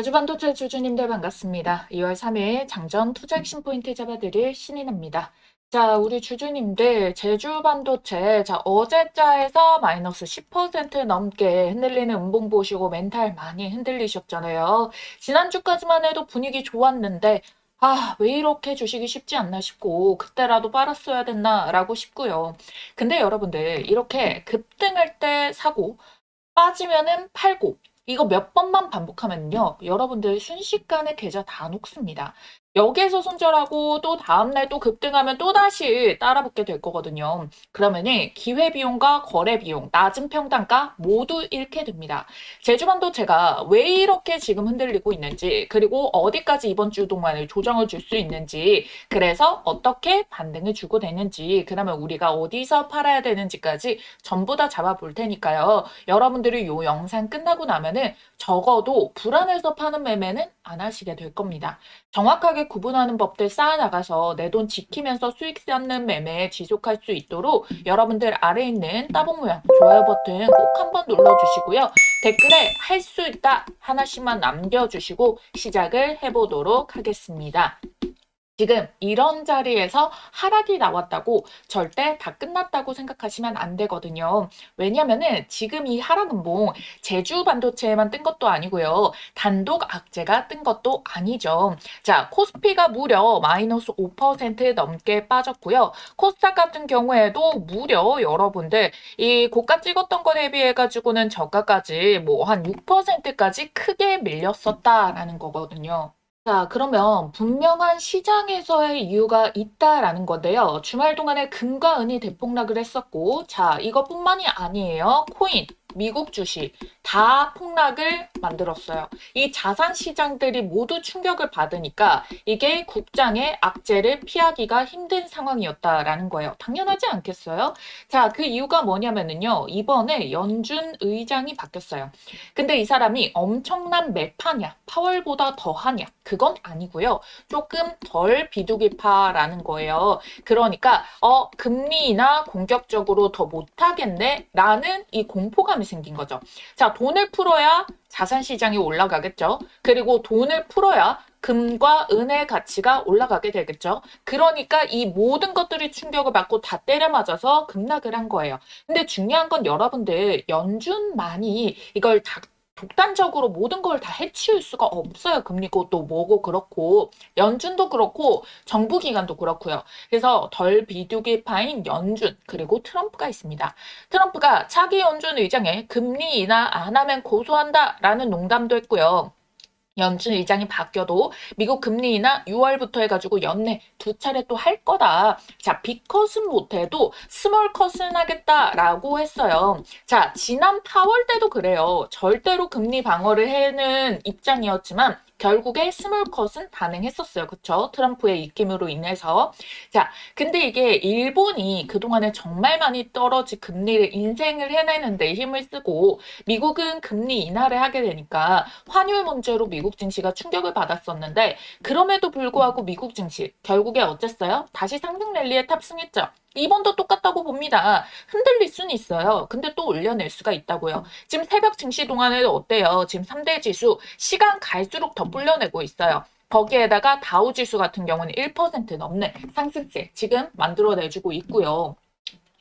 제주 반도체 주주님들 반갑습니다. 2월 3일 장전 투자 핵심 포인트 잡아드릴 신인입니다. 자, 우리 주주님들 제주 반도체 자 어제자에서 마이너스 10% 넘게 흔들리는 음봉 보시고 멘탈 많이 흔들리셨잖아요. 지난주까지만 해도 분위기 좋았는데 아, 왜 이렇게 주식이 쉽지 않나 싶고 그때라도 빨았어야 됐나라고 싶고요. 근데 여러분들 이렇게 급등할 때 사고 빠지면은 팔고 이거 몇 번만 반복하면요. 여러분들 순식간에 계좌 다 녹습니다. 여기에서 손절하고 또 다음날 또 급등하면 또다시 따라붙게 될 거거든요. 그러면은 기회비용과 거래비용, 낮은 평단가 모두 잃게 됩니다. 제주반도체가 왜 이렇게 지금 흔들리고 있는지, 그리고 어디까지 이번 주 동안을 조정을 줄 수 있는지, 그래서 어떻게 반등을 주고 되는지, 그러면 우리가 어디서 팔아야 되는지까지 전부 다 잡아볼 테니까요. 여러분들이 이 영상 끝나고 나면은 적어도 불안해서 파는 매매는 안 하시게 될 겁니다. 정확하게 구분하는 법들 쌓아나가서 내 돈 지키면서 수익 쌓는 매매에 지속할 수 있도록 여러분들 아래 있는 따봉 모양 좋아요 버튼 꼭 한번 눌러주시고요. 댓글에 할 수 있다 하나씩만 남겨주시고 시작을 해보도록 하겠습니다. 지금 이런 자리에서 하락이 나왔다고 절대 다 끝났다고 생각하시면 안 되거든요. 왜냐면은 지금 이 하락은봉 제주 반도체에만 뜬 것도 아니고요. 단독 악재가 뜬 것도 아니죠. 자, 코스피가 무려 마이너스 5% 넘게 빠졌고요. 코스닥 같은 경우에도 무려 여러분들 이 고가 찍었던 거 대비해 가지고는 저가까지 뭐 한 6%까지 크게 밀렸었다라는 거거든요. 자, 그러면 분명한 시장에서의 이유가 있다라는 건데요. 주말 동안에 금과 은이 대폭락을 했었고, 자, 이것뿐만이 아니에요. 코인, 미국 주식 다 폭락을 만들었어요. 이 자산 시장들이 모두 충격을 받으니까 이게 국장의 악재를 피하기가 힘든 상황이었다라는 거예요. 당연하지 않겠어요? 자, 그 이유가 뭐냐면은요. 이번에 연준 의장이 바뀌었어요. 근데 이 사람이 엄청난 매파냐, 파월보다 더하냐, 그건 아니고요. 조금 덜 비두기파라는 거예요. 그러니까 어 금리나 공격적으로 더 못하겠네라는 이 공포감 이 생긴 거죠. 자, 돈을 풀어야 자산 시장이 올라가겠죠. 그리고 돈을 풀어야 금과 은의 가치가 올라가게 되겠죠. 그러니까 이 모든 것들이 충격을 받고 다 때려 맞아서 급락을 한 거예요. 근데 중요한 건 여러분들 연준만이 이걸 다 독단적으로 모든 걸 다 해치울 수가 없어요. 금리고 또 뭐고 그렇고 연준도 그렇고 정부 기관도 그렇고요. 그래서 덜 비두기파인 연준 그리고 트럼프가 있습니다. 트럼프가 차기 연준 의장에 금리 인하 안 하면 고소한다라는 농담도 했고요. 연준 의장이 바뀌어도 미국 금리 인하 6월부터 해가지고 연내 두 차례 또 할 거다. 자, 빅컷은 못해도 스몰컷은 하겠다라고 했어요. 자, 지난 8월 때도 그래요. 절대로 금리 방어를 해는 입장이었지만 결국에 스몰컷은 반응했었어요. 그쵸? 트럼프의 입김으로 인해서. 자, 근데 이게 일본이 그동안에 정말 많이 떨어진 금리를 인생을 해내는데 힘을 쓰고 미국은 금리 인하를 하게 되니까 환율 문제로 미국 증시가 충격을 받았었는데 그럼에도 불구하고 미국 증시 결국에 어쨌어요? 다시 상승 랠리에 탑승했죠. 이번도 똑같다고 봅니다. 흔들릴 수는 있어요. 근데 또 올려낼 수가 있다고요. 지금 새벽 증시 동안에도 어때요? 지금 3대 지수 시간 갈수록 더 불려내고 있어요. 거기에다가 다우 지수 같은 경우는 1% 넘는 상승세 지금 만들어내주고 있고요.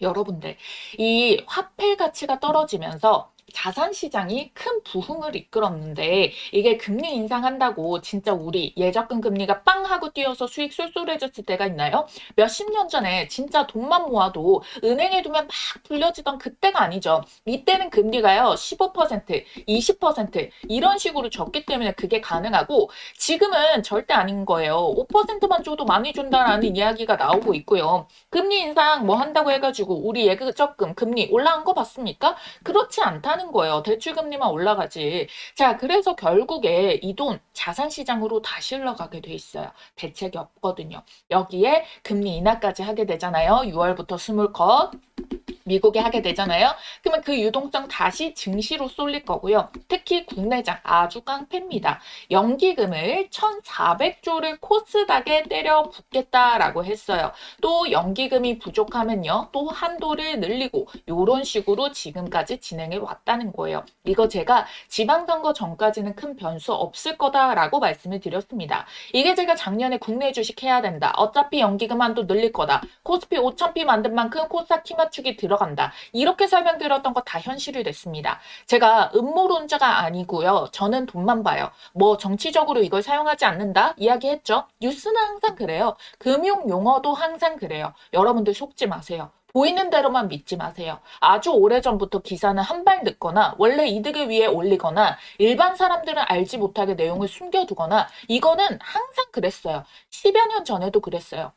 여러분들, 이 화폐 가치가 떨어지면서 자산 시장이 큰 부흥을 이끌었는데 이게 금리 인상한다고 진짜 우리 예적금 금리가 빵 하고 뛰어서 수익 쏠쏠해졌을 때가 있나요? 몇십 년 전에 진짜 돈만 모아도 은행에 두면 막 불려지던 그때가 아니죠. 이때는 금리가요 15%, 20% 이런 식으로 줬기 때문에 그게 가능하고 지금은 절대 아닌 거예요. 5%만 줘도 많이 준다라는 이야기가 나오고 있고요. 금리 인상 뭐 한다고 해가지고 우리 예적금 금리 올라간 거 봤습니까? 그렇지 않다는 하는 거예요. 대출금리만 올라가지. 자, 그래서 결국에 이 돈 자산시장으로 다시 흘러가게 돼 있어요. 대책이 없거든요. 여기에 금리 인하까지 하게 되잖아요. 6월부터 스물컷. 미국에 하게 되잖아요. 그러면 그 유동성 다시 증시로 쏠릴 거고요. 특히 국내장 아주 깡패입니다. 연기금을 1,400조를 코스닥에 때려 붓겠다라고 했어요. 또 연기금이 부족하면요. 또 한도를 늘리고 이런 식으로 지금까지 진행해 왔다는 거예요. 이거 제가 지방선거 전까지는 큰 변수 없을 거다라고 말씀을 드렸습니다. 이게 제가 작년에 국내 주식 해야 된다. 어차피 연기금 한도 늘릴 거다. 코스피 5,000피 만든 만큼 코스닥 키 맞추기 들어 간다. 이렇게 설명드렸던 거 다 현실이 됐습니다. 제가 음모론자가 아니고요. 저는 돈만 봐요. 뭐 정치적으로 이걸 사용하지 않는다 이야기했죠. 뉴스는 항상 그래요. 금융 용어도 항상 그래요. 여러분들 속지 마세요. 보이는 대로만 믿지 마세요. 아주 오래전부터 기사는 한 발 늦거나 원래 이득을 위해 올리거나 일반 사람들은 알지 못하게 내용을 숨겨두거나 이거는 항상 그랬어요. 10여 년 전에도 그랬어요.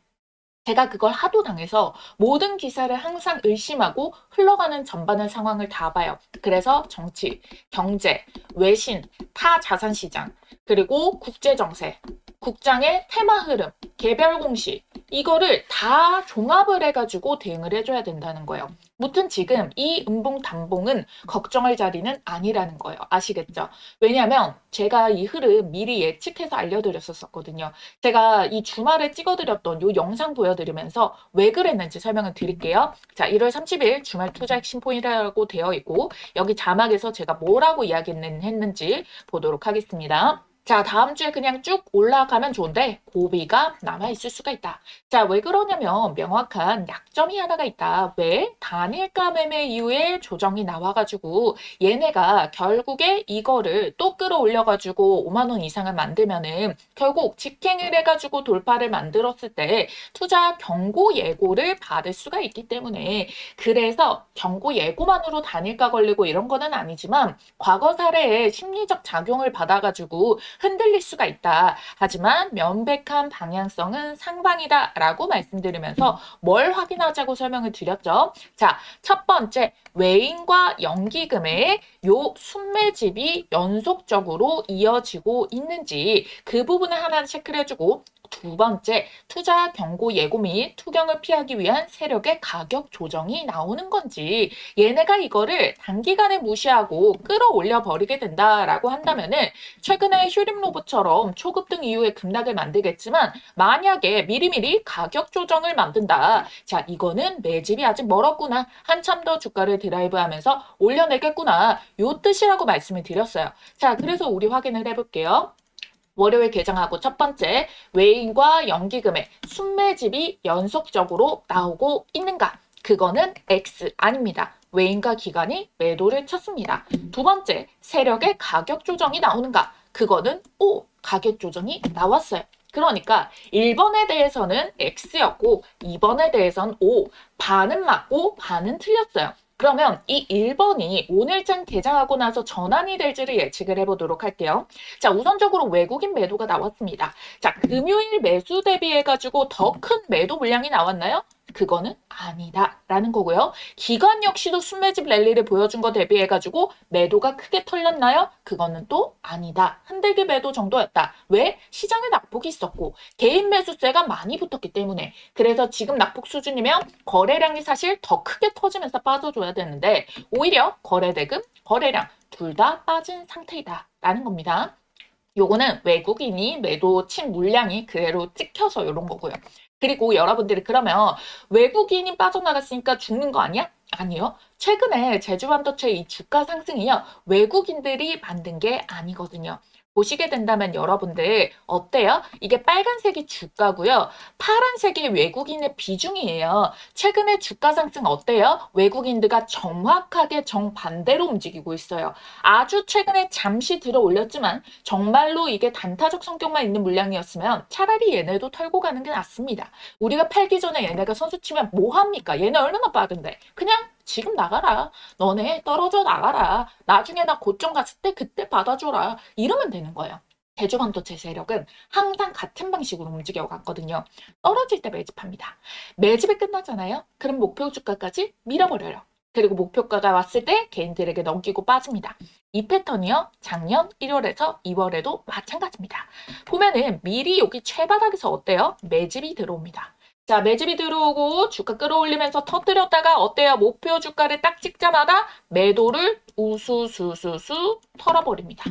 제가 그걸 하도 당해서 모든 기사를 항상 의심하고 흘러가는 전반의 상황을 다 봐요. 그래서 정치, 경제, 외신, 타 자산 시장, 그리고 국제 정세, 국장의 테마 흐름, 개별 공시 이거를 다 종합을 해가지고 대응을 해줘야 된다는 거예요. 무튼 지금 이 음봉 단봉은 걱정할 자리는 아니라는 거예요. 아시겠죠? 왜냐하면 제가 이 흐름 미리 예측해서 알려드렸었거든요. 제가 이 주말에 찍어드렸던 이 영상 보여드리면서 왜 그랬는지 설명을 드릴게요. 자, 1월 30일 주말 투자 핵심 포인트라고 되어 있고 여기 자막에서 제가 뭐라고 이야기했는지 보도록 하겠습니다. 자, 다음 주에 그냥 쭉 올라가면 좋은데 고비가 남아있을 수가 있다. 자, 왜 그러냐면 명확한 약점이 하나가 있다. 왜? 단일가 매매 이후에 조정이 나와가지고 얘네가 결국에 이거를 또 끌어올려가지고 5만원 이상을 만들면은 결국 직행을 해가지고 돌파를 만들었을 때 투자 경고 예고를 받을 수가 있기 때문에 그래서 경고 예고만으로 단일가 걸리고 이런 거는 아니지만 과거 사례에 심리적 작용을 받아가지고 흔들릴 수가 있다. 하지만 명백한 방향성은 상방이다. 라고 말씀드리면서 뭘 확인하자고 설명을 드렸죠. 자, 첫 번째, 외인과 연기금의 요 순매집이 연속적으로 이어지고 있는지 그 부분을 하나 체크를 해주고 두 번째, 투자 경고 예고 및 투경을 피하기 위한 세력의 가격 조정이 나오는 건지 얘네가 이거를 단기간에 무시하고 끌어올려 버리게 된다라고 한다면은 최근에 휴림로브처럼 초급등 이후에 급락을 만들겠지만 만약에 미리미리 가격 조정을 만든다. 자, 이거는 매집이 아직 멀었구나. 한참 더 주가를 드라이브하면서 올려내겠구나. 요 뜻이라고 말씀을 드렸어요. 자, 그래서 우리 확인을 해볼게요. 월요일 개장하고 첫 번째 외인과 연기금의 순매집이 연속적으로 나오고 있는가? 그거는 X 아닙니다. 외인과 기관이 매도를 쳤습니다. 두 번째 세력의 가격 조정이 나오는가? 그거는 O 가격 조정이 나왔어요. 그러니까 1번에 대해서는 X였고 2번에 대해서는 O 반은 맞고 반은 틀렸어요. 그러면 이 1번이 오늘장 개장하고 나서 전환이 될지를 예측을 해보도록 할게요. 자, 우선적으로 외국인 매도가 나왔습니다. 자, 금요일 매수 대비해가지고 더 큰 매도 물량이 나왔나요? 그거는 아니다 라는 거고요. 기관 역시도 순매집 랠리를 보여준 거 대비해가지고 매도가 크게 털렸나요? 그거는 또 아니다. 흔들기 매도 정도였다. 왜? 시장에 낙폭이 있었고 개인 매수세가 많이 붙었기 때문에 그래서 지금 낙폭 수준이면 거래량이 사실 더 크게 터지면서 빠져줘야 되는데 오히려 거래대금, 거래량 둘 다 빠진 상태이다 라는 겁니다. 요거는 외국인이 매도 친 물량이 그대로 찍혀서 이런 거고요. 그리고 여러분들이 그러면 외국인이 빠져나갔으니까 죽는 거 아니야? 아니요. 최근에 제주반도체 이 주가 상승이요. 외국인들이 만든 게 아니거든요. 보시게 된다면 여러분들 어때요? 이게 빨간색이 주가고요. 파란색이 외국인의 비중이에요. 최근에 주가 상승 어때요? 외국인들과 정확하게 정반대로 움직이고 있어요. 아주 최근에 잠시 들어 올렸지만 정말로 이게 단타적 성격만 있는 물량이었으면 차라리 얘네도 털고 가는 게 낫습니다. 우리가 팔기 전에 얘네가 선수 치면 뭐 합니까? 얘네 얼마나 빠른데? 그냥 지금 나가라. 너네 떨어져 나가라. 나중에 나 고점 갔을 때 그때 받아줘라. 이러면 되는 거예요. 대주반도체 세력은 항상 같은 방식으로 움직여 갔거든요. 떨어질 때 매집합니다. 매집이 끝나잖아요. 그럼 목표 주가까지 밀어버려요. 그리고 목표가가 왔을 때 개인들에게 넘기고 빠집니다. 이 패턴이요. 작년 1월에서 2월에도 마찬가지입니다. 보면은 미리 여기 최바닥에서 어때요? 매집이 들어옵니다. 자, 매집이 들어오고 주가 끌어올리면서 터뜨렸다가 어때요? 목표 주가를 딱 찍자마자 매도를 우수수수수 털어버립니다.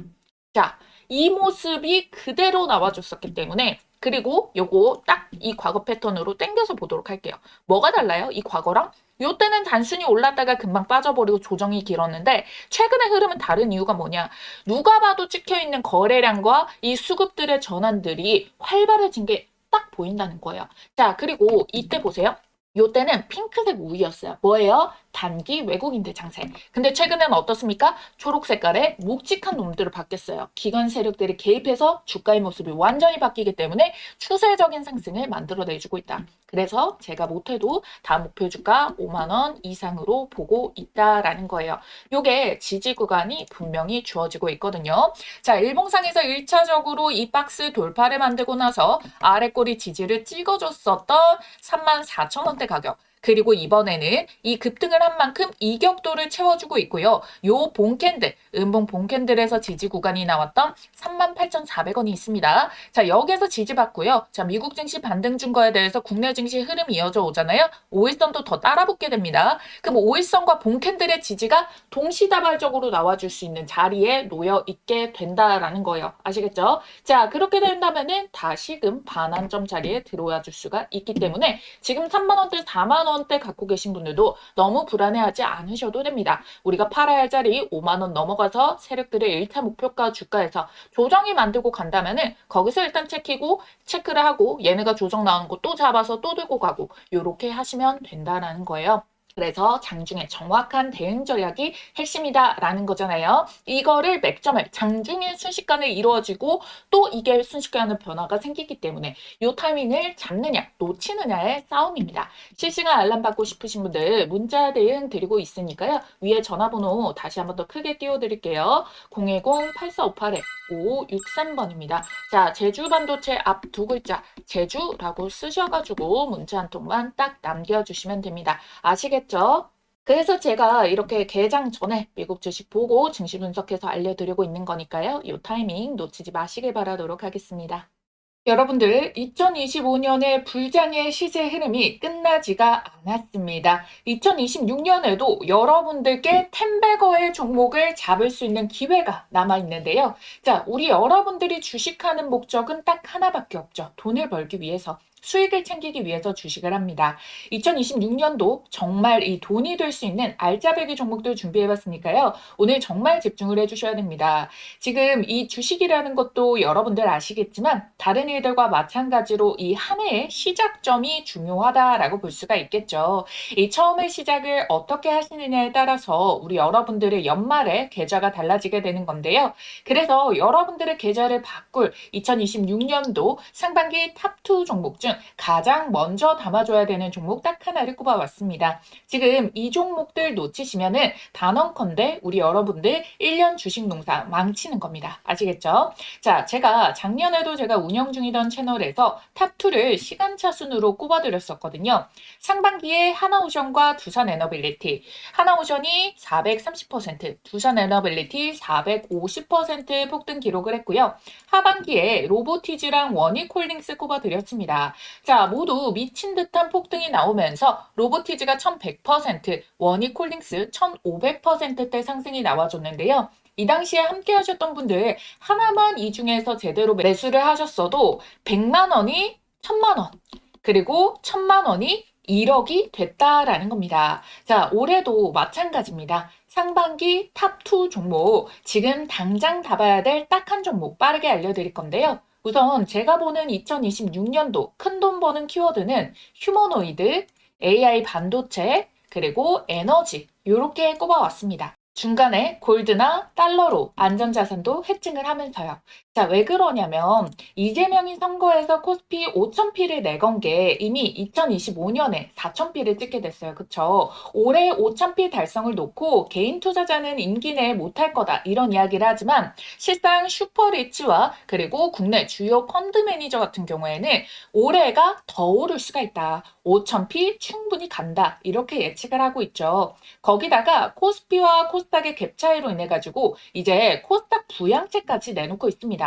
자, 이 모습이 그대로 나와줬었기 때문에 그리고 요거 딱 이 과거 패턴으로 땡겨서 보도록 할게요. 뭐가 달라요? 이 과거랑? 요 때는 단순히 올랐다가 금방 빠져버리고 조정이 길었는데 최근의 흐름은 다른 이유가 뭐냐? 누가 봐도 찍혀있는 거래량과 이 수급들의 전환들이 활발해진 게 딱 보인다는 거예요. 자, 그리고 이때 보세요. 요 때는 핑크색 우위였어요. 뭐예요? 단기 외국인들 장세. 근데 최근에는 어떻습니까? 초록 색깔의 묵직한 놈들을 바뀌었어요. 기관 세력들이 개입해서 주가의 모습이 완전히 바뀌기 때문에 추세적인 상승을 만들어내주고 있다. 그래서 제가 못해도 다음 목표 주가 5만원 이상으로 보고 있다라는 거예요. 요게 지지 구간이 분명히 주어지고 있거든요. 자, 일봉상에서 1차적으로 이 박스 돌파를 만들고 나서 아래 꼬리 지지를 찍어줬었던 34,000원대 가격. 그리고 이번에는 이 급등을 한 만큼 이격도를 채워주고 있고요. 요 봉캔들, 음봉 봉캔들에서 지지 구간이 나왔던 38,400원이 있습니다. 자, 여기에서 지지받고요. 자, 미국 증시 반등 준 거에 대해서 국내 증시 흐름이 이어져 오잖아요. 5일선도 더 따라붙게 됩니다. 그럼 5일선과 봉캔들의 지지가 동시다발적으로 나와줄 수 있는 자리에 놓여 있게 된다라는 거예요. 아시겠죠? 자, 그렇게 된다면은 다시금 반환점 자리에 들어와 줄 수가 있기 때문에 지금 3만원대, 4만원 대 갖고 계신 분들도 너무 불안해하지 않으셔도 됩니다. 우리가 팔아야 할 자리 5만 원 넘어가서 세력들의 1차 목표가 주가에서 조정이 만들고 간다면은 거기서 일단 체키고 체크를 하고 얘네가 조정 나오는 거 또 잡아서 또 들고 가고 요렇게 하시면 된다라는 거예요. 그래서 장중에 정확한 대응 전략이 핵심이다라는 거잖아요. 이거를 맥점을 장중에 순식간에 이루어지고 또 이게 순식간에 변화가 생기기 때문에 이 타이밍을 잡느냐 놓치느냐의 싸움입니다. 실시간 알람 받고 싶으신 분들 문자 대응 드리고 있으니까요. 위에 전화번호 다시 한번 더 크게 띄워드릴게요. 010-8458-5563번입니다. 자, 제주 반도체 앞 두 글자 제주라고 쓰셔가지고 문자 한 통만 딱 남겨주시면 됩니다. 아시겠죠? 그래서 제가 이렇게 개장 전에 미국 주식 보고 증시 분석해서 알려드리고 있는 거니까요. 이 타이밍 놓치지 마시길 바라도록 하겠습니다. 여러분들, 2025년의 불장의 시세 흐름이 끝나지가 않았습니다. 2026년에도 여러분들께 텐베거의 종목을 잡을 수 있는 기회가 남아 있는데요. 자, 우리 여러분들이 주식하는 목적은 딱 하나밖에 없죠. 돈을 벌기 위해서. 수익을 챙기기 위해서 주식을 합니다. 2026년도 정말 이 돈이 될 수 있는 알짜배기 종목들 준비해봤으니까요. 오늘 정말 집중을 해주셔야 됩니다. 지금 이 주식이라는 것도 여러분들 아시겠지만 다른 일들과 마찬가지로 이 한 해의 시작점이 중요하다라고 볼 수가 있겠죠. 이 처음의 시작을 어떻게 하시느냐에 따라서 우리 여러분들의 연말에 계좌가 달라지게 되는 건데요. 그래서 여러분들의 계좌를 바꿀 2026년도 상반기 탑2 종목 중 가장 먼저 담아줘야 되는 종목 딱 하나를 꼽아왔습니다. 지금 이 종목들 놓치시면은 단언컨대 우리 여러분들 1년 주식 농사 망치는 겁니다. 아시겠죠? 자, 제가 작년에도 제가 운영 중이던 채널에서 탑2를 시간차 순으로 꼽아드렸었거든요. 상반기에 하나오션과 두산에너빌리티, 하나오션이 430%, 두산에너빌리티 450% 폭등 기록을 했고요. 하반기에 로보티즈랑 원익홀딩스 꼽아드렸습니다. 자, 모두 미친 듯한 폭등이 나오면서 로보티즈가 1100%, 원익홀딩스 1500%대 상승이 나와줬는데요. 이 당시에 함께 하셨던 분들 하나만 이 중에서 제대로 매수를 하셨어도 100만 원이 1000만 원, 그리고 1000만 원이 1억이 됐다라는 겁니다. 자, 올해도 마찬가지입니다. 상반기 탑2 종목, 지금 당장 잡아야 될 딱 한 종목 빠르게 알려드릴 건데요. 우선 제가 보는 2026년도 큰 돈 버는 키워드는 휴머노이드, AI 반도체, 그리고 에너지, 이렇게 꼽아왔습니다. 중간에 골드나 달러로 안전자산도 해칭을 하면서요. 자, 왜 그러냐면 이재명이 선거에서 코스피 5,000피를 내건 게 이미 2025년에 4,000피를 찍게 됐어요. 그쵸? 올해 5,000피 달성을 놓고 개인 투자자는 임기 내에 못할 거다 이런 이야기를 하지만 실상 슈퍼리치와 그리고 국내 주요 펀드 매니저 같은 경우에는 올해가 더 오를 수가 있다. 5,000피 충분히 간다. 이렇게 예측을 하고 있죠. 거기다가 코스피와 코스 코스닥의 갭 차이로 인해 가지고 이제 코스닥 부양책까지 내놓고 있습니다.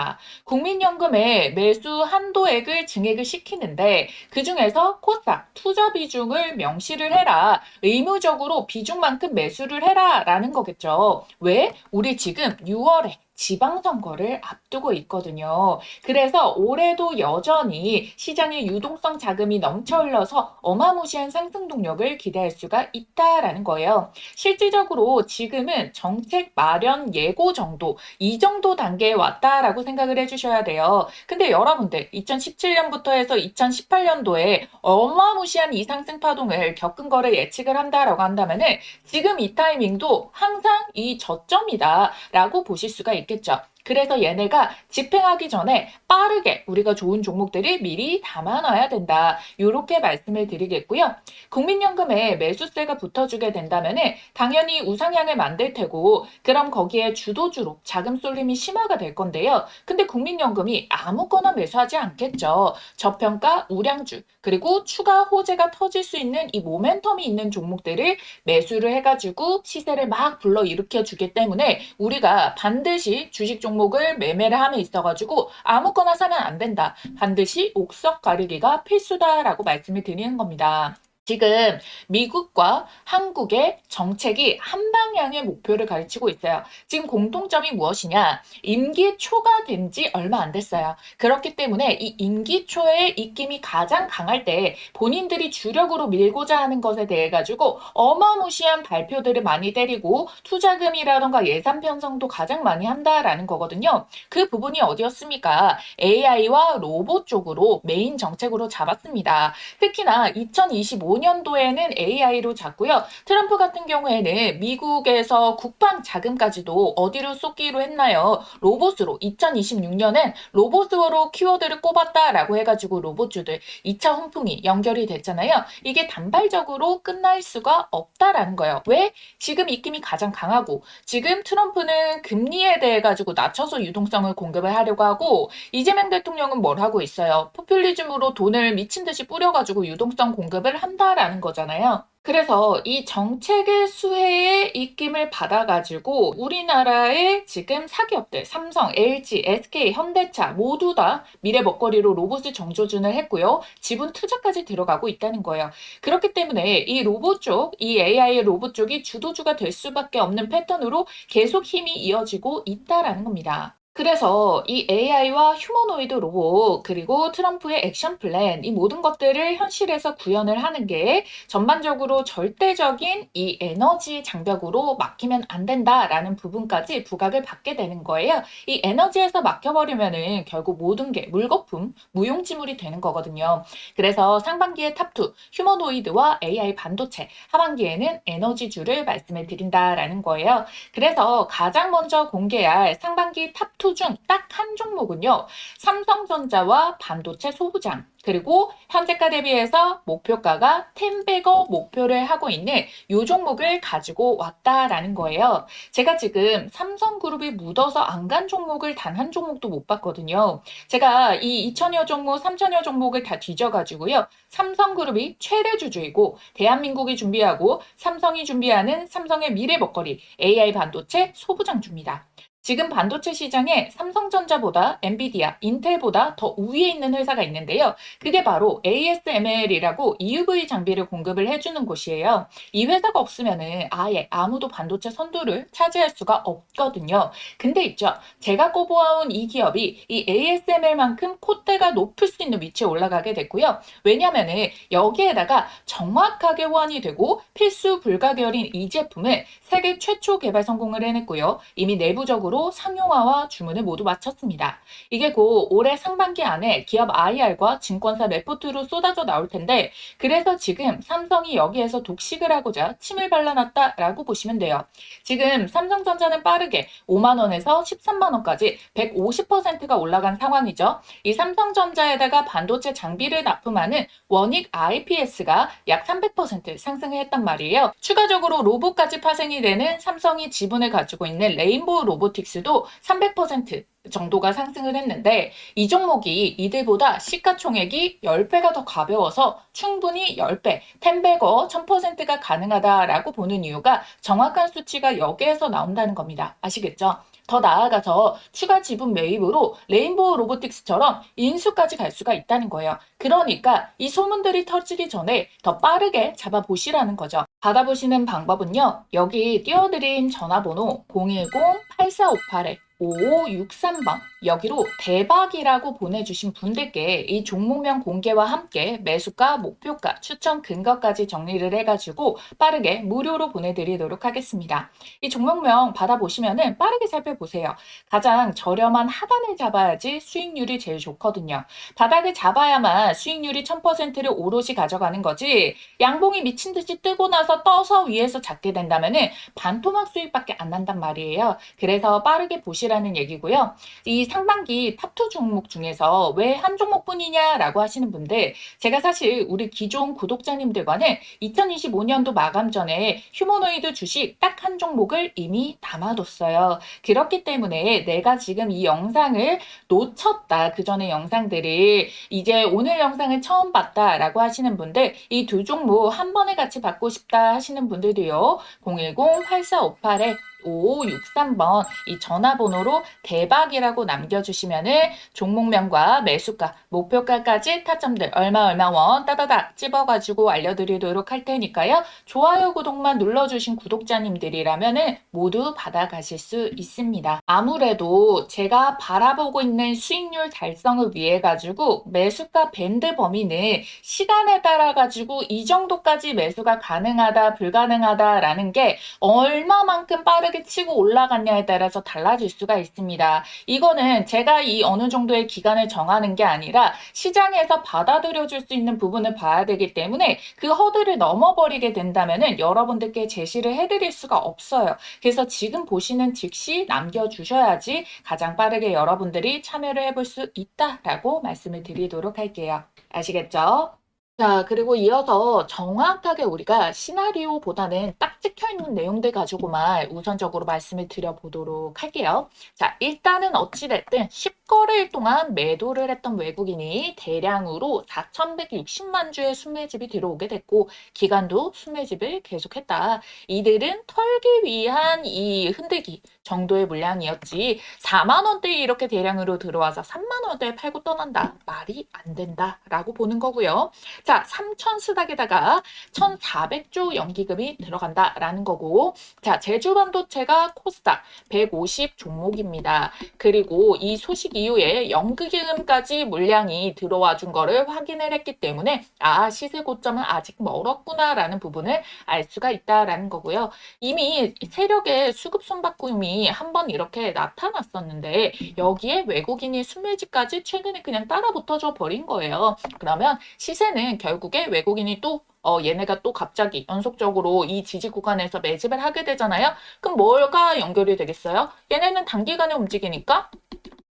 국민연금의 매수 한도액을 증액을 시키는데 그 중에서 코스닥 투자 비중을 명시를 해라. 의무적으로 비중만큼 매수를 해라라는 거겠죠. 왜? 우리 지금 6월에 지방선거를 앞두고 있거든요. 그래서 올해도 여전히 시장의 유동성 자금이 넘쳐 흘러서 어마무시한 상승 동력을 기대할 수가 있다라는 거예요. 실질적으로 지금은 정책 마련 예고 정도, 이 정도 단계에 왔다라고 생각을 해주셔야 돼요. 근데 여러분들, 2017년부터 해서 2018년도에 어마무시한 이 상승 파동을 겪은 거를 예측을 한다라고 한다면은 지금 이 타이밍도 항상 이 저점이다라고 보실 수가 있 겠죠. 그래서 얘네가 집행하기 전에 빠르게 우리가 좋은 종목들을 미리 담아놔야 된다. 이렇게 말씀을 드리겠고요. 국민연금에 매수세가 붙어주게 된다면 당연히 우상향을 만들 테고 그럼 거기에 주도주로 자금 쏠림이 심화가 될 건데요. 근데 국민연금이 아무거나 매수하지 않겠죠. 저평가 우량주 그리고 추가 호재가 터질 수 있는 이 모멘텀이 있는 종목들을 매수를 해가지고 시세를 막 불러일으켜 주기 때문에 우리가 반드시 주식 종목 을 매매를 함에 있어가지고 아무거나 사면 안 된다. 반드시 옥석 가리기가 필수다라고 말씀을 드리는 겁니다. 지금 미국과 한국의 정책이 한 방향의 목표를 가르치고 있어요. 지금 공통점이 무엇이냐? 임기 초가 된 지 얼마 안 됐어요. 그렇기 때문에 이 임기 초의 입김이 가장 강할 때 본인들이 주력으로 밀고자 하는 것에 대해 가지고 어마무시한 발표들을 많이 때리고 투자금이라던가 예산 편성도 가장 많이 한다라는 거거든요. 그 부분이 어디였습니까? AI와 로봇 쪽으로 메인 정책으로 잡았습니다. 특히나 2025 년도에는 AI로 잡고요. 트럼프 같은 경우에는 미국에서 국방 자금까지도 어디로 쏟기로 했나요? 로봇으로 2026년엔 로봇으로 키워드를 꼽았다라고 해가지고 로봇주들 2차 훈풍이 연결이 됐잖아요. 이게 단발적으로 끝날 수가 없다라는 거예요. 왜? 지금 입김이 가장 강하고 지금 트럼프는 금리에 대해 가지고 낮춰서 유동성을 공급을 하려고 하고 이재명 대통령은 뭘 하고 있어요? 포퓰리즘으로 돈을 미친 듯이 뿌려가지고 유동성 공급을 한다 라는 거잖아요. 그래서 이 정책의 수혜의 입김을 받아가지고 우리나라의 지금 사기업들 삼성, LG, SK, 현대차 모두 다 미래 먹거리로 로봇을 정조준을 했고요. 지분 투자까지 들어가고 있다는 거예요. 그렇기 때문에 이 로봇 쪽, 이 AI 로봇 쪽이 주도주가 될 수밖에 없는 패턴으로 계속 힘이 이어지고 있다라는 겁니다. 그래서 이 AI와 휴머노이드 로봇 그리고 트럼프의 액션 플랜 이 모든 것들을 현실에서 구현을 하는 게 전반적으로 절대적인 이 에너지 장벽으로 막히면 안 된다라는 부분까지 부각을 받게 되는 거예요. 이 에너지에서 막혀버리면은 결국 모든 게 물거품, 무용지물이 되는 거거든요. 그래서 상반기에 탑2 휴머노이드와 AI 반도체, 하반기에는 에너지주를 말씀을 드린다라는 거예요. 그래서 가장 먼저 공개할 상반기 탑2 투중딱 한 종목은요. 삼성전자와 반도체 소부장 그리고 현재가 대비해서 목표가가 10배거 목표를 하고 있는 이 종목을 가지고 왔다라는 거예요. 제가 지금 삼성그룹이 묻어서 안 간 종목을 단 한 종목도 못 봤거든요. 제가 이 2천여 종목, 3천여 종목을 다 뒤져가지고요. 삼성그룹이 최대 주주이고 대한민국이 준비하고 삼성이 준비하는 삼성의 미래 먹거리 AI 반도체 소부장주입니다. 지금 반도체 시장에 삼성전자보다 엔비디아, 인텔보다 더 우위에 있는 회사가 있는데요. 그게 바로 ASML이라고 EUV 장비를 공급을 해주는 곳이에요. 이 회사가 없으면은 아예 아무도 반도체 선두를 차지할 수가 없거든요. 근데 있죠. 제가 꼽아온 이 기업이 이 ASML만큼 콧대가 높을 수 있는 위치에 올라가게 됐고요. 왜냐면은 여기에다가 정확하게 호환이 되고 필수 불가결인 이 제품을 세계 최초 개발 성공을 해냈고요. 이미 내부적으로 기업으로 상용화와 주문을 모두 마쳤습니다. 이게 곧 올해 상반기 안에 기업 IR과 증권사 레포트로 쏟아져 나올 텐데 그래서 지금 삼성이 여기에서 독식을 하고자 침을 발라놨다라고 보시면 돼요. 지금 삼성전자는 빠르게 5만 원에서 13만 원까지 150%가 올라간 상황이죠. 이 삼성전자에다가 반도체 장비를 납품하는 원익 IPS가 약 300% 상승을 했단 말이에요. 추가적으로 로봇까지 파생이 되는 삼성이 지분을 가지고 있는 레인보우 로보틱 빅스도 300% 정도가 상승을 했는데 이 종목이 이들보다 시가총액이 10배가 더 가벼워서 충분히 10배, 10배거 1000%가 가능하다라고 보는 이유가 정확한 수치가 여기에서 나온다는 겁니다. 아시겠죠? 더 나아가서 추가 지분 매입으로 레인보우 로보틱스처럼 인수까지 갈 수가 있다는 거예요. 그러니까 이 소문들이 터지기 전에 더 빠르게 잡아보시라는 거죠. 받아보시는 방법은요. 여기 띄워드린 전화번호 010-8458에 5563번 여기로 대박이라고 보내주신 분들께 이 종목명 공개와 함께 매수가, 목표가, 추천 근거까지 정리를 해가지고 빠르게 무료로 보내드리도록 하겠습니다. 이 종목명 받아보시면은 빠르게 살펴보세요. 가장 저렴한 하단을 잡아야지 수익률이 제일 좋거든요. 바닥을 잡아야만 수익률이 1000%를 오롯이 가져가는 거지 양봉이 미친 듯이 뜨고 나서 떠서 위에서 잡게 된다면은 반토막 수익밖에 안 난단 말이에요. 그래서 빠르게 보시라 는 얘기고요. 이 상반기 탑2 종목 중에서 왜 한 종목뿐이냐라고 하시는 분들 제가 사실 우리 기존 구독자님들과는 2025년도 마감 전에 휴머노이드 주식 딱 한 종목을 이미 담아뒀어요. 그렇기 때문에 내가 지금 이 영상을 놓쳤다. 그 전에 영상들을 이제 오늘 영상을 처음 봤다라고 하시는 분들 이 두 종목 한 번에 같이 받고 싶다 하시는 분들도요. 010-8458에 5563번 이 전화번호로 대박이라고 남겨주시면은 종목명과 매수가, 목표가까지 타점들 얼마 얼마 원 따다닥 찝어가지고 알려드리도록 할 테니까요. 좋아요, 구독만 눌러주신 구독자님들이라면은 모두 받아가실 수 있습니다. 아무래도 제가 바라보고 있는 수익률 달성을 위해 가지고 매수가 밴드 범위는 시간에 따라 가지고 이 정도까지 매수가 가능하다, 불가능하다라는 게 얼마만큼 빠르게 치고 올라갔냐에 따라서 달라질 수가 있습니다. 이거는 제가 이 어느 정도의 기간을 정하는 게 아니라 시장에서 받아들여 줄 수 있는 부분을 봐야 되기 때문에 그 허들을 넘어버리게 된다면은 여러분들께 제시를 해드릴 수가 없어요. 그래서 지금 보시는 즉시 남겨주셔야지 가장 빠르게 여러분들이 참여를 해볼 수 있다라고 말씀을 드리도록 할게요. 아시겠죠? 자, 그리고 이어서 정확하게 우리가 시나리오보다는 딱 찍혀 있는 내용들 가지고만 우선적으로 말씀을 드려보도록 할게요. 자, 일단은 어찌됐든 10 거래일 동안 매도를 했던 외국인이 대량으로 4,160만 주의 순매집이 들어오게 됐고, 기간도 순매집을 계속했다. 이들은 털기 위한 이 흔들기 정도의 물량이었지, 4만 원대에 이렇게 대량으로 들어와서 3만 원대에 팔고 떠난다. 말이 안 된다. 라고 보는 거고요. 자, 3천 수닥에다가 1,400조 연기금이 들어간다라는 거고, 자, 제주 반도체가 코스닥 150 종목입니다. 그리고 이 소식 이후에 연기금까지 물량이 들어와 준 거를 확인을 했기 때문에 아, 시세 고점은 아직 멀었구나라는 부분을 알 수가 있다라는 거고요. 이미 세력의 수급 손바꿈이 한 번 이렇게 나타났었는데 여기에 외국인이 순매지까지 최근에 그냥 따라 붙어져 버린 거예요. 그러면 시세는 결국에 외국인이 또 어, 얘네가 또 갑자기 연속적으로 이 지지 구간에서 매집을 하게 되잖아요. 그럼 뭐가 연결이 되겠어요? 얘네는 단기간에 움직이니까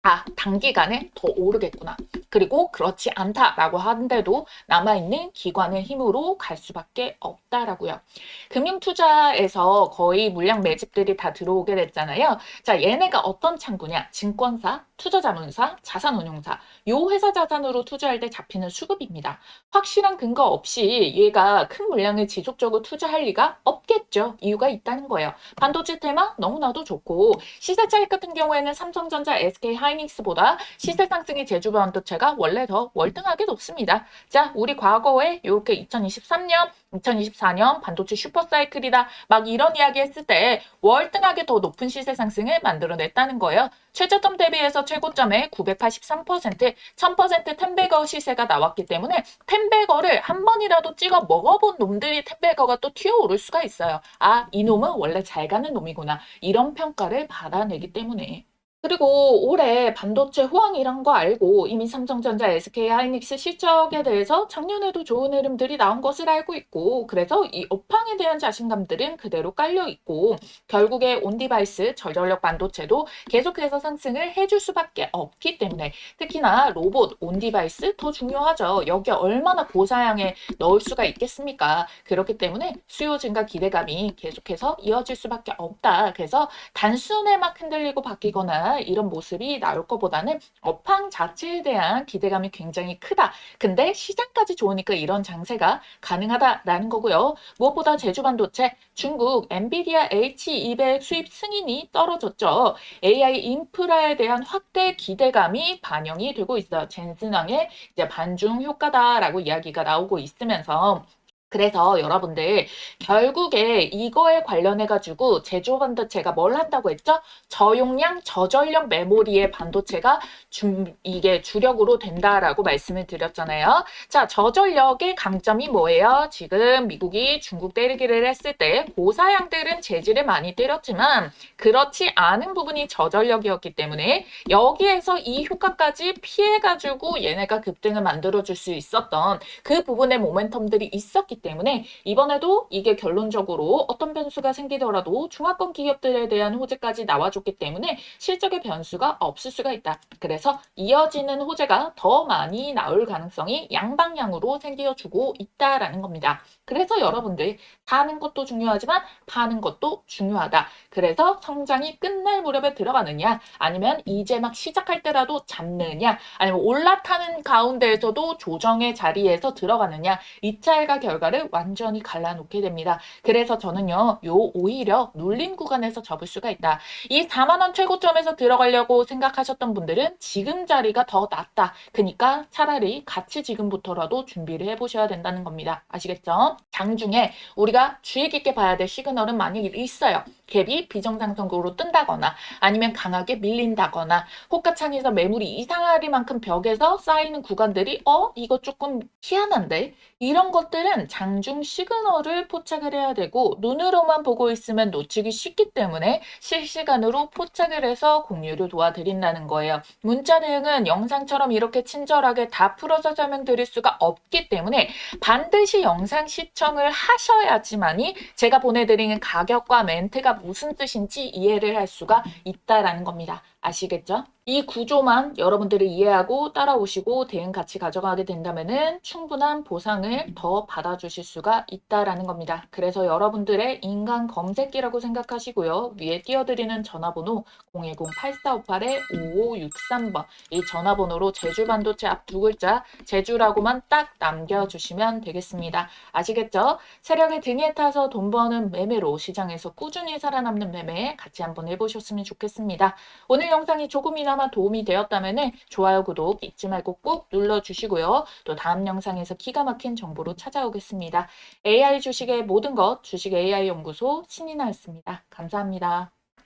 아, 단기간에 더 오르겠구나. 그리고 그렇지 않다라고 하는데도 남아있는 기관의 힘으로 갈 수밖에 없다라고요. 금융투자에서 거의 물량 매집들이 다 들어오게 됐잖아요. 자, 얘네가 어떤 창구냐? 증권사, 투자자문사, 자산운용사. 요 회사 자산으로 투자할 때 잡히는 수급입니다. 확실한 근거 없이 얘가 큰 물량을 지속적으로 투자할 리가 없겠죠. 이유가 있다는 거예요. 반도체 테마 너무나도 좋고 시세 차익 같은 경우에는 삼성전자, SK 하이닉스보다 시세 상승의 제주 반도체 가 원래 더 월등하게 높습니다. 자, 우리 과거에 이렇게 2023년, 2024년 반도체 슈퍼사이클이다 막 이런 이야기 했을 때 월등하게 더 높은 시세 상승을 만들어냈다는 거예요. 최저점 대비해서 최고점에 983%, 1000% 텐베거 시세가 나왔기 때문에 텐베거를 한 번이라도 찍어 먹어본 놈들이 텐베거가 또 튀어오를 수가 있어요. 아, 이 놈은 원래 잘 가는 놈이구나. 이런 평가를 받아내기 때문에. 그리고 올해 반도체 호황이란 거 알고 이미 삼성전자, SK 하이닉스 실적에 대해서 작년에도 좋은 흐름들이 나온 것을 알고 있고 그래서 이 업황에 대한 자신감들은 그대로 깔려 있고 결국에 온디바이스 저전력 반도체도 계속해서 상승을 해줄 수밖에 없기 때문에 특히나 로봇 온디바이스 더 중요하죠. 여기에 얼마나 고사양에 넣을 수가 있겠습니까? 그렇기 때문에 수요 증가 기대감이 계속해서 이어질 수밖에 없다. 그래서 단순에 막 흔들리고 바뀌거나 이런 모습이 나올 것보다는 업황 자체에 대한 기대감이 굉장히 크다. 근데 시장까지 좋으니까 이런 장세가 가능하다라는 거고요. 무엇보다 제주 반도체 중국 엔비디아 H200 수입 승인이 떨어졌죠. AI 인프라에 대한 확대 기대감이 반영이 되고 있어요. 젠슨왕의 이제 반중 효과다라고 이야기가 나오고 있으면서 그래서 여러분들 결국에 이거에 관련해 가지고 제조 반도체가 뭘 한다고 했죠? 저용량 저전력 메모리의 반도체가 주, 이게 주력으로 된다라고 말씀을 드렸잖아요. 자, 저전력의 강점이 뭐예요? 지금 미국이 중국 때리기를 했을 때 고사양들은 재질을 많이 때렸지만 그렇지 않은 부분이 저전력이었기 때문에 여기에서 이 효과까지 피해 가지고 얘네가 급등을 만들어 줄 수 있었던 그 부분의 모멘텀들이 있었기 때문에 이번에도 이게 결론적으로 어떤 변수가 생기더라도 중화권 기업들에 대한 호재까지 나와줬기 때문에 실적의 변수가 없을 수가 있다. 그래서 이어지는 호재가 더 많이 나올 가능성이 양방향으로 생겨주고 있다라는 겁니다. 그래서 여러분들 사는 것도 중요하지만 파는 것도 중요하다. 그래서 성장이 끝날 무렵에 들어가느냐 아니면 이제 막 시작할 때라도 잡느냐 아니면 올라타는 가운데에서도 조정의 자리에서 들어가느냐 이 차이가 결과를 완전히 갈라놓게 됩니다. 그래서 저는요 요 오히려 눌림 구간에서 접을 수가 있다. 이 4만원 최고점에서 들어가려고 생각하셨던 분들은 지금 자리가 더 낫다. 그러니까 차라리 같이 지금부터라도 준비를 해보셔야 된다는 겁니다. 아시겠죠? 장중에 우리가 주의 깊게 봐야 될 시그널은 많이 있어요. 갭이 비정상적으로 뜬다거나 아니면 강하게 밀린다거나 호가창에서 매물이 이상하리만큼 벽에서 쌓이는 구간들이 어 이거 조금 희한한데 이런 것들은 장중 시그널을 포착을 해야 되고 눈으로만 보고 있으면 놓치기 쉽기 때문에 실시간으로 포착을 해서 공유를 도와드린다는 거예요. 문자 대응은 영상처럼 이렇게 친절하게 다 풀어서 설명드릴 수가 없기 때문에 반드시 영상 시청을 하셔야지만이 제가 보내드리는 가격과 멘트가 무슨 뜻인지 이해를 할 수가 있다라는 겁니다. 아시겠죠? 이 구조만 여러분들이 이해하고 따라오시고 대응 같이 가져가게 된다면은 충분한 보상을 더 받아주실 수가 있다라는 겁니다. 그래서 여러분들의 인간 검색기라고 생각하시고요. 위에 띄워드리는 전화번호 010-8458-5563번 이 전화번호로 제주 반도체 앞 두 글자 제주라고만 딱 남겨주시면 되겠습니다. 아시겠죠? 세력의 등에 타서 돈 버는 매매로 시장에서 꾸준히 살아남는 매매 같이 한번 해보셨으면 좋겠습니다. 오늘 영상이 조금이나마 도움이 되었다면 좋아요, 구독 잊지 말고 꾹 눌러주시고요. 또 다음 영상에서 기가 막힌 정보로 찾아오겠습니다. AI 주식의 모든 것 주식 AI 연구소 신이나였습니다. 감사합니다.